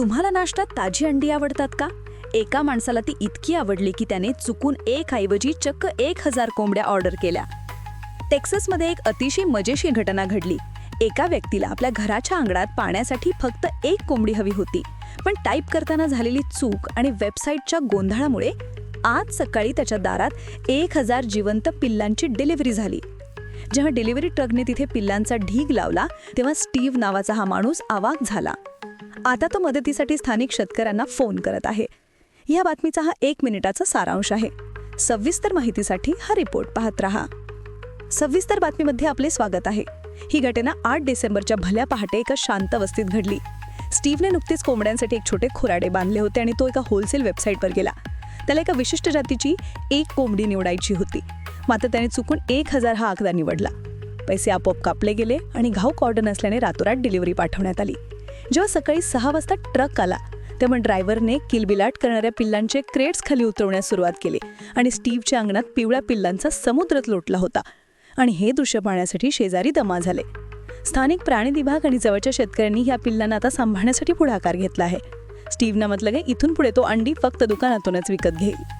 तुम्हाला नाश्त्यात ताजी अंडी आवडतात का? एका माणसाला ती इतकी आवडली की त्याने चुकून एक ऐवजी चक्क एक हजार कोंबड्या ऑर्डर केल्या. टेक्सासमध्ये एक अतिशय मजेशीर घटना घडली. एका व्यक्तीला आपल्या घराच्या अंगणात पाण्यासाठी फक्त एक कोंबडी हवी होती. पण टाईप करताना झालेली चूक आणि वेबसाईटच्या गोंधळामुळे आज सकाळी त्याच्या दारात एक हजार जिवंत पिल्लांची डिलिव्हरी झाली. जेव्हा डिलिव्हरी ट्रकने तिथे पिल्लांचा ढीग लावला तेव्हा स्टीव्ह नावाचा हा माणूस आवाक झाला. आता तो मदतीसाठी स्थानिक शेतकऱ्यांना फोन करत आहे. या बातमीचा हा एक मिनिटाचा सारांश आहे. सविस्तर माहितीसाठी हा रिपोर्ट पाहत रहा. सविस्तर बातमीमध्ये आपले स्वागत आहे. ही घटना आठ डिसेंबरच्या भल्या पहाटे एका शांत वस्तीत घडली. स्टीव्हने नुकतीच कोंबड्यांसाठी एक छोटे खुराडे बांधले होते आणि तो एका होलसेल वेबसाईटवर गेला. त्याला एका विशिष्ट जातीची एक कोंबडी निवडायची होती. मात्र त्याने चुकून एक हजार हा आकडा निवडला. पैसे आपोआप कापले गेले आणि घाऊक ऑर्डर नसल्याने रातोरात डिलिव्हरी पाठवण्यात आली. जेव्हा सकाळी सहा वाजता ट्रक आला तेव्हा ड्रायव्हरने किलबिलाट करणाऱ्या पिल्लांचे क्रेट्स खाली उतरवण्यास सुरुवात केली आणि स्टीव्हच्या अंगणात पिवळ्या पिल्लांचा समुद्रच लोटला होता आणि हे दृश्य पाहण्यासाठी शेजारी जमा झाले. स्थानिक प्राणी विभाग आणि जवळच्या शेतकऱ्यांनी या पिल्लांना आता सांभाळण्यासाठी पुढाकार घेतला आहे. स्टीव्हनं म्हटलं की इथून पुढे तो अंडी फक्त दुकानातूनच विकत घेईल.